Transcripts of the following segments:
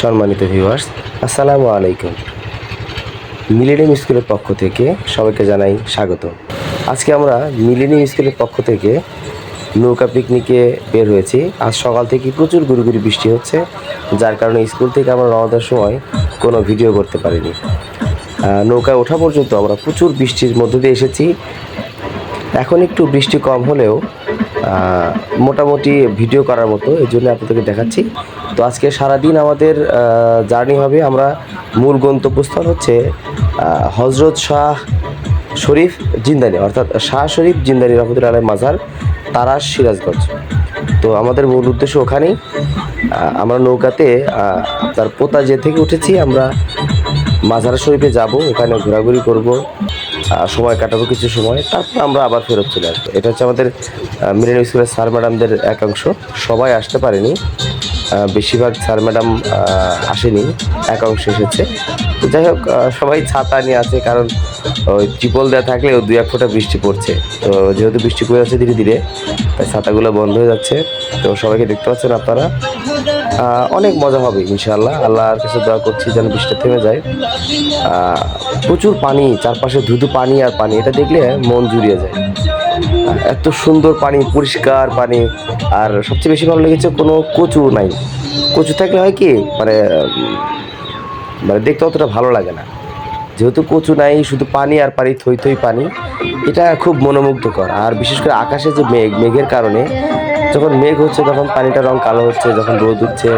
সম্মানিত ভিউয়ার্স আসসালামু আলাইকুম। মিলেনিয়াম স্কুলের পক্ষ থেকে সবাইকে জানাই স্বাগত। আজকে আমরা মিলেনিয়াম স্কুলের পক্ষ থেকে নৌকা পিকনিকে বের হয়েছি। আজ সকাল থেকে প্রচুর গুড়ি বৃষ্টি হচ্ছে, যার কারণে স্কুল থেকে আমরা রওনা সময় কোনো ভিডিও করতে পারিনি। নৌকায় ওঠা পর্যন্ত আমরা প্রচুর বৃষ্টির মধ্য দিয়ে এসেছি। এখন একটু বৃষ্টি কম হলেও মোটামুটি ভিডিও করার মতো এই জন্য আপনাদেরকে দেখাচ্ছি। তো আজকে সারাদিন আমাদের জার্নি হবে আমরা মূল গন্তব্যস্থল হচ্ছে হজরত শাহ শরীফ জিন্দানি, অর্থাৎ শাহ শরীফ জিন্দানি রহমতুল্লাহ আলাই মাজার তারাস সিরাজগঞ্জ। তো আমাদের মূল উদ্দেশ্য ওখানেই আমরা নৌকাতে তার পোতা যে থেকে উঠেছি, আমরা মাজার শরীফে যাব, ওখানে ঘোরাঘুরি করব সময় কাটাবো কিছু সময়, তারপর আমরা আবার ফেরত চলে আসব। এটা হচ্ছে আমাদের মিলেন স্কুলের স্যার ম্যাডামদের একাংশ, সবাই আসতে পারেনি। বেশিরভাগ স্যার, ম্যাডাম আসেনি, একাংশ এসেছে। তো যাই হোক সবাই ছাতা নিয়ে আছে, কারণ ওই ত্রিপল দেওয়া থাকলেও দুই এক ফোঁটা বৃষ্টি পড়ছে। তো যেহেতু বৃষ্টি পড়ে যাচ্ছে ধীরে ধীরে, তাই ছাতাগুলো বন্ধ হয়ে যাচ্ছে। তো সবাইকে দেখতে পাচ্ছেন আপনারা। অনেক মজা হবে, ইনশাআল্লাহ। আল্লাহর কাছে দোয়া করছি যেন বৃষ্টি থেমে যায়। প্রচুর পানি, চারপাশে ধুধু পানি আর পানি, এটা দেখলে মন জুড়িয়ে যায়। এত সুন্দর পানি, পরিষ্কার পানি, আর সবচেয়ে বেশি ভালো লেগেছে কোনো কচু নাই। কচু থাকলে হয় কি মানে মানে দেখতে অতটা ভালো লাগে না। যেহেতু কচু নাই, শুধু পানি আর পানি, থই থই পানি, এটা খুব মনোমুগ্ধকর। আর বিশেষ করে আকাশে যে মেঘ, মেঘের কারণে যখন মেঘ হচ্ছে, তখন পানিটার রং কালো হচ্ছে, যখন রোদ উঠছে,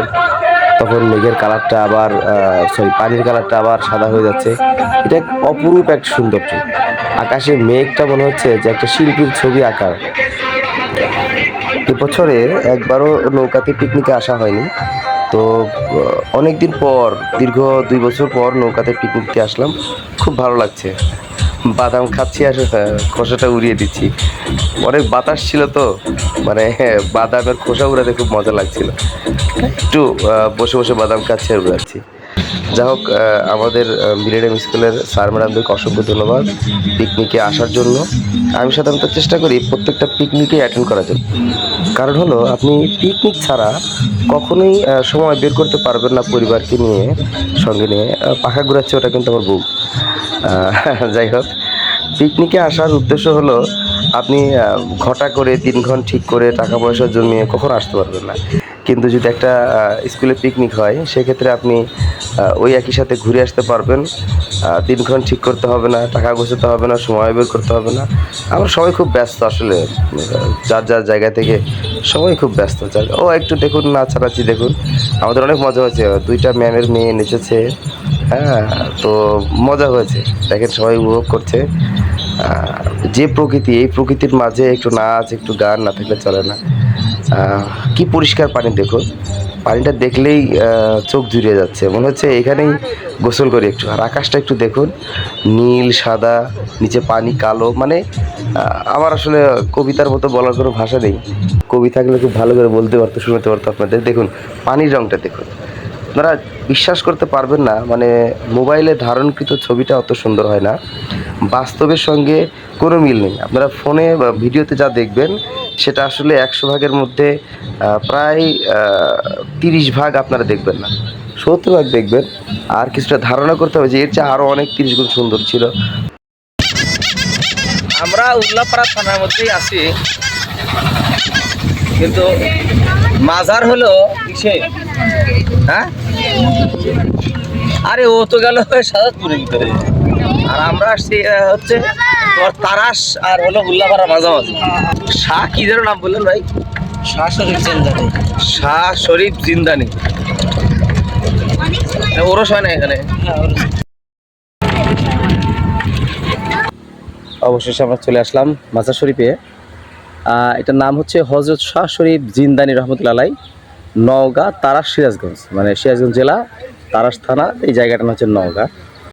তখন মেঘের কালারটা আবার সরি পানির কালারটা আবার সাদা হয়ে যাচ্ছে। এটা এক অপরূপ এক সৌন্দর্য। আকাশে মেঘটা মনে হচ্ছে যে একটা শিল্পীর ছবি আঁকার। বছরে একবারও নৌকাতে পিকনিকে আসা হয়নি। তো অনেক দিন পর, দীর্ঘ দুই বছর পর নৌকাতে পিকনিকতে আসলাম। খুব ভালো লাগছে। বাদাম খাচ্ছি আর খোসাটা উড়িয়ে দিচ্ছি। অনেক বাতাস ছিল তো মানে বাদামের খোসা উড়াতে খুব মজা লাগছিল। একটু বসে বসে বাদাম খাচ্ছি আর উড়াচ্ছি। যা হোক আমাদের মিলেনিয়াম স্কুলের স্যার ম্যাডামদেরকে অসংখ্য ধন্যবাদ পিকনিকে আসার জন্য। আমি সাধারণত চেষ্টা করি প্রত্যেকটা পিকনিকে অ্যাটেন্ড করার জন্য। কারণ হলো, আপনি পিকনিক ছাড়া কখনোই সময় বের করতে পারবেন না পরিবারকে নিয়ে, সঙ্গে নিয়ে। পাখা ঘুরাচ্ছে ওটা কিন্তু আমার বউ। যাই হোক পিকনিকে আসার উদ্দেশ্য হলো আপনি ঘটা করে দিনক্ষণ ঠিক করে টাকা পয়সা জমিয়ে কখনো আসতে পারবেন না। কিন্তু যদি একটা স্কুলে পিকনিক হয় সেক্ষেত্রে আপনি ওই একই সাথে ঘুরে আসতে পারবেন। আহ, দিনক্ষণ ঠিক করতে হবে না টাকা গোছাতে হবে না সময় বের করতে হবে না। আমরা সবাই খুব ব্যস্ত আসলে যার যার জায়গা থেকে সবাই খুব ব্যস্ত। ও একটু দেখুন নাচানাচি দেখুন। আমাদের অনেক মজা হয়েছে। দুইটা ম্যামের মেয়ে নেচেছে। হ্যাঁ তো মজা হয়েছে। দেখেন সবাই উপভোগ করছে। যে প্রকৃতি, এই প্রকৃতির মাঝে একটু নাচ, একটু গান না থাকলে চলে না। কি পরিষ্কার পানি দেখুন। পানিটা দেখলেই চোখ জুড়িয়ে যাচ্ছে। মনে হচ্ছে এখানেই গোসল করি একটু। আর আকাশটা একটু দেখুন। নীল, সাদা, নিচে পানি কালো। মানে আমার আসলে কবিতার মতো বলার কোনো ভাষা নেই। কবি থাকলে খুব ভালো করে বলতে পারতো, শুনতে পারতো আপনাদের। দেখুন, পানির রঙটা দেখুন। আপনারা বিশ্বাস করতে পারবেন না মানে মোবাইলে ধারণকৃত ছবিটা অত সুন্দর হয় না। বাস্তবের সঙ্গে কোনো মিল নেই। আপনারা ফোনে বা ভিডিওতে যা দেখবেন, সেটা আসলে একশো ভাগের মধ্যে প্রায় তিরিশ ভাগ আপনারা দেখবেন না। সত্তর ভাগ দেখবেন। আর কিছুটা ধারণা করতে হবে যে এর চেয়ে আরও অনেক তিরিশ গুণ সুন্দর ছিল। আমরা উল্লাপাড়া থানার মধ্যেই আছি। কিন্তু মাজার হলো কিসে হ্যাঁ? আরে ও তো গেল সাজাদপুরের ভিতরে আর আমরা আসছি হচ্ছে তোমার তারাস আর হলো উল্লাপাড়া মাঝামাঝি। শাহ কি যেন নাম বললেন ভাই? শাহ শরীফ জিন্দানি। শাহ শরীফ জিন্দানি। ওরস হয় না এখানে? অবশেষে আমরা চলে আসলাম মাজার শরীফে। আহ, এটার নাম হচ্ছে হজরত শাহ শরীফ জিন্দানি রহমতুল্লাহ নওগাঁ তারাস সিরাজগঞ্জ মানে সিরাজগঞ্জ জেলা তারাস থানা এই জায়গাটার নাম হচ্ছে নওগাঁ।